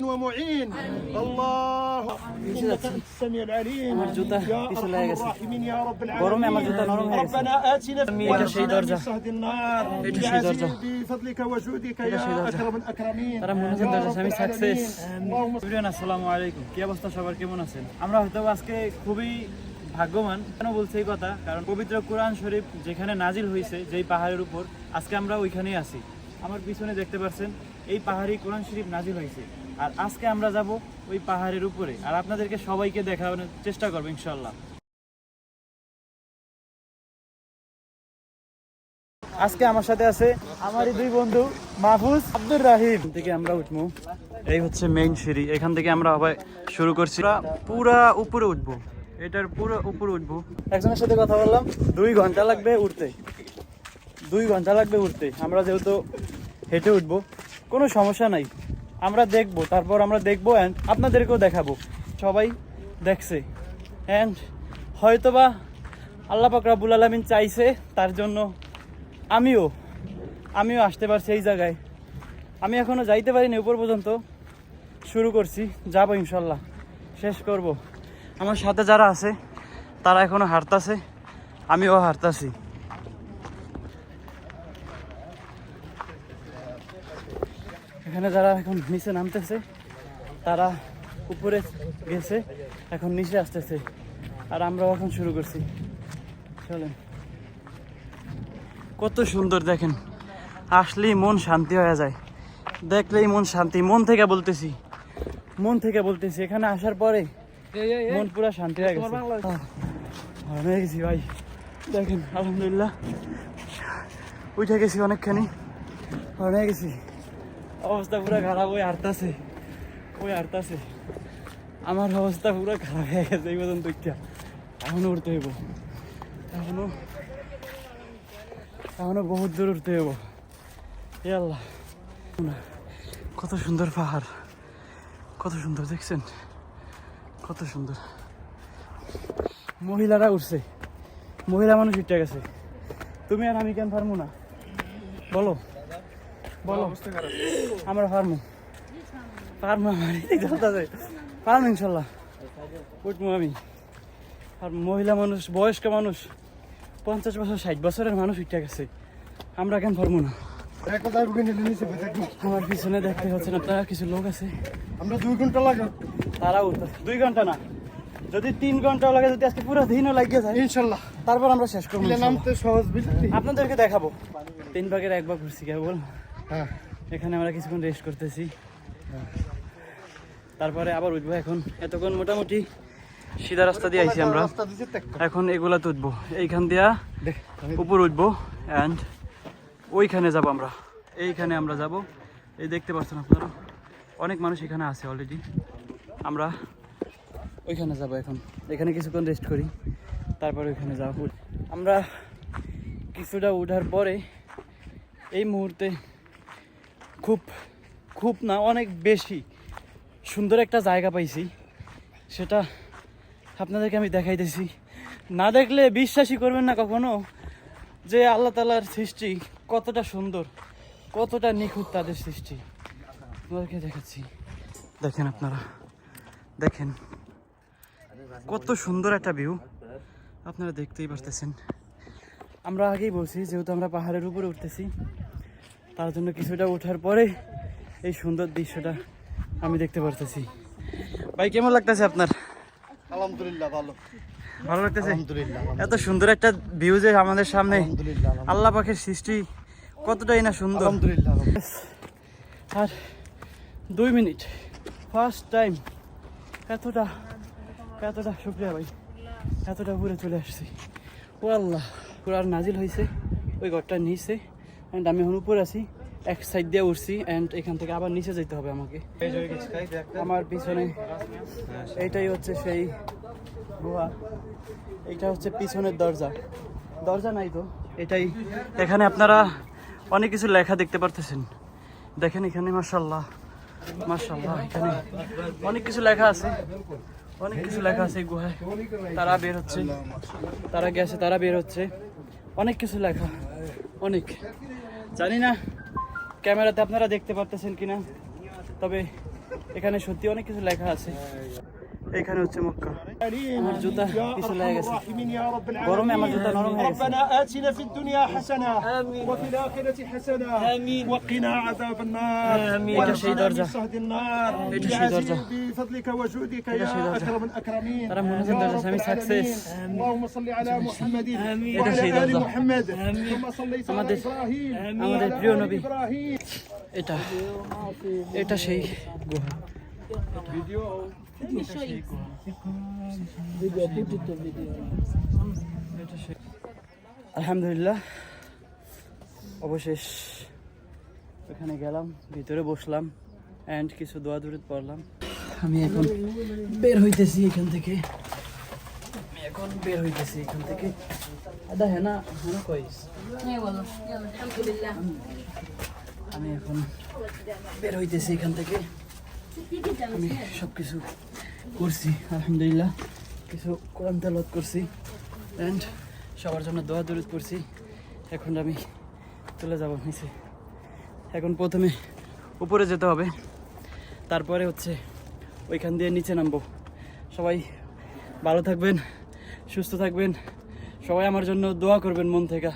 ومعين الله انك انت السميع العليم আমার জুতা يا পিছনে ارحم লেগে গেছে الراحمين يا رب গরমে আমার العالمين জুতা নরম হয়ে গেছে ربنا اتنا في এটা সেই দরজা। صهد النار এটা সেই بعزيز দরজা। بفضلك وجودك এটা সেই يا দরজা। اكرم الاكرمين তারা মনে يا হচ্ছেন দরজা رب আমি সাকসেস العالمين. اللهم সুরিয়ান আসসালামু আলাইকুম কি অবস্থা সবার কেমন আছেন আমরা হয়তো আজকে খুবই ভাগ্যবান কেন বলছি এই কথা কারণ পবিত্র কোরআন শরীফ যেখানে নাজিল হয়েছে যেই পাহাড়ের উপর আজকে আমরা ওইখানেই আছি আমার পিছনে দেখতে পাচ্ছেন এই পাহাড়ি কোরআন শরীফ নাজিল হয়েছে আর আজকে আমরা যাব ওই পাহাড়ের উপরে। আর আপনাদেরকে সবাইকে দেখানোর চেষ্টা করব ইনশাল্লাহ আজকে আমার সাথে আছে আমারই দুই বন্ধু, মাহফুজ আব্দুর রাহিম। থেকে আমরা উঠবো। এই হচ্ছে মেইন সিঁড়ি। এখান থেকে আমরা আবার শুরু করছি। পুরা উপরে উঠবো। এটার পুরো উপরে উঠবো। একজনের সাথে কথা বললাম, দুই ঘণ্টা লাগবে উঠতে। দুই ঘণ্টা লাগবে উঠতে। আমরা যেহেতু হেঁটে উঠবো, কোনো সমস্যা নাই। আমরা দেখব, তারপর আমরা দেখব অ্যান্ড আপনাদেরকেও দেখাবো। সবাই দেখছে। অ্যান্ড হয়তোবা আল্লাহ পাক রাব্বুল আলমিন চাইছে, তার জন্য আমিও আমিও আসতে পারছি এই জায়গায়। আমি এখনও যাইতে পারিনি উপর পর্যন্ত। শুরু করছি, যাব ইনশাল্লাহ। শেষ করব। আমার সাথে যারা আছে, তারা এখনও হারতাছে আমিও হারতাছি এখানে যারা এখন নিচে নামতেছে তারা উপরে গেছে এখন নিচে আসতেছে। আর আমরাও এখন শুরু করছি। চলেন। কত সুন্দর দেখেন। আসলেই মন শান্তি হয়ে যায়। দেখলেই মন শান্তি। মন থেকে বলতেছি। মন থেকে বলতেছি। এখানে আসার পরে মন পুরো শান্তি হয়ে গেছে। হয়ে গেছি ভাই। দেখেন আলহামদুলিল্লাহ। উঠে গেছি অনেকখানি। ভালো হয়ে গেছি। অবস্থা পুরো খারাপ, ওই হারতাছে ওই হারতাছে আমার অবস্থা পুরো খারাপ হয়ে গেছে এই পর্যন্ত উঠটা এখনও উঠতে হইব। এখনও এখনও বহুত দূর উঠতে হইব। আল্লাহ। কত সুন্দর পাহাড়। কত সুন্দর, দেখছেন? কত সুন্দর। মহিলারা উঠছে। মহিলা মানুষ উঠে গেছে। তুমি আর আমি কেন পারব না? বলো। বলো। আমরা চলতেছে। পারব ইনশাল্লাহ। উঠবো আমি। আর মহিলা মানুষ বয়স্ক মানুষ পঞ্চাশ বছর ষাট বছরের মানুষ উঠে গেছে। আমরা কেন পারব না। আমার পিছনে দেখতে পাচ্ছেন আপনারা কিছু লোক আছে। আমরা দুই ঘণ্টা লাগে। তারা উঠতে দুই ঘণ্টা না। যদি তিন ঘণ্টা লাগে যদি আজকে পুরো দিনও লাগিয়ে যায় ইনশাল্লাহ। তারপর আমরা শেষ করব নামতে সহজ আপনাদেরকে দেখাবো। তিন ভাগের এক ভাগ ঘুরছি কেবল হ্যাঁ। এখানে আমরা কিছুক্ষণ রেস্ট করতেছি। তারপরে আবার উঠবো এখন। এতক্ষণ মোটামুটি সিধা রাস্তা দিয়ে আইছি আমরা। এখন এগুলা উঠবো এইখান দিয়া উপর উঠবো অ্যান্ড ওইখানে যাব আমরা। এইখানে আমরা যাব। এই দেখতে পাচ্ছেন আপনারা? অনেক মানুষ এখানে আছে অলরেডি আমরা ওইখানে যাব এখন। এখানে কিছুক্ষণ রেস্ট করি। তারপর ওইখানে যাব। আমরা কিছুটা উঠার পরে এই মুহূর্তে খুব খুব না, অনেক বেশি সুন্দর একটা জায়গা পাইছি। সেটা আপনাদেরকে আমি দেখাইতেছি। না দেখলে বিশ্বাসই করবেন না কখনো যে আল্লাহ তালার সৃষ্টি কতটা সুন্দর, কতটা নিখুঁত তাদের সৃষ্টি। আপনাদেরকে দেখাচ্ছি। দেখেন আপনারা, দেখেন। কত সুন্দর একটা ভিউ আপনারা দেখতেই পারতেছেন। আমরা আগেই বলছি, যেহেতু আমরা পাহাড়ের উপরে উঠতেছি তার জন্য কিছুটা ওঠার পরে এই সুন্দর দৃশ্যটা আমি দেখতে পারতেছি। ভাই কেমন লাগতেছে আপনার? আলহামদুলিল্লাহ ভালো। ভালো লাগতেছে? এত সুন্দর একটা ভিউ যে আমাদের সামনে আল্লাহ পাখের সৃষ্টি কতটাই না সুন্দর। আলহামদুলিল্লাহ আর দুই মিনিট ফার্স্ট টাইম এতটা এতটা শুক্রিয়া ভাই। এতটা উপরে চলে আসছি। ও আল্লাহ পুরার নাজিল হয়েছে ওই ঘরটা নিচে অ্যান্ড আমি এখন উপরে আছি, এক সাইড দিয়ে উঠছি অ্যান্ড এখান থেকে আবার নিচে যেতে হবে আমাকে। আমার পিছনে এইটাই হচ্ছে সেই গুহা। এইটা হচ্ছে পিছনের দরজা। দরজা নাই তো, এটাই। এখানে আপনারা অনেক কিছু লেখা দেখতে পারতেছেন। দেখেন এখানে মার্শাল্লাহ মার্শাল্লাহ এখানে অনেক কিছু লেখা আছে। অনেক কিছু লেখা আছে গুহায়। তারা বের হচ্ছে, তারা গেছে, তারা বের হচ্ছে। অনেক কিছু লেখা, অনেক। জানি না ক্যামেরাতে আপনারা দেখতে পারতেছেন কিনা তবে এখানে সত্যি অনেক কিছু লেখা আছে। এখানে হচ্ছে মক্কা العليم আমার জুতা يا পিছু أرحم লেগে গেছে الراحمين يا رب গরমে আমার العالمين জুতা নরম হয়ে গেছে ربنا آتنا في الدنيا حسنة وفي الآخرة حسنة وقنا عذاب النار آمين. ونجنا এটা সেই দরজা। من صهد النار এটা সেই بعزيز দরজা। بفضلك وجودك এটা সেই يا দরজা। أكرم الأكرمين তারা মনে يا হয় দরজা, رب আমি العالمين. success. اللهم صل على محمد এটা সেই وعلى آل দরজা। محمد كما صليت على আমাদের- إبراهيم আমাদের وعلى প্রিয় آل নবী। إبراهيم এটা এটা সেই গুহা আলহামদুলিল্লাহ অবশেষ এখানে গেলাম ভিতরে বসলাম অ্যান্ড কিছু দোয়া দূরে পড়লাম। আমি এখন বের হইতেছি এখান থেকে। আমি এখন বের হইতেছি এখান থেকে। আদা হেনা হেনা কইস আমি এখন বের হইতেছি এখান থেকে। আমি সব কিছু করছি, আলহামদুলিল্লাহ। কিছু কোরআন তেলত করছি। অ্যান্ড সবার জন্য দোয়া, দরুদ করছি এখন আমি চলে যাব নিচে। এখন প্রথমে উপরে যেতে হবে। তারপরে হচ্ছে ওইখান দিয়ে নিচে নামবো। সবাই ভালো থাকবেন, সুস্থ থাকবেন। সবাই আমার জন্য দোয়া করবেন মন থেকে।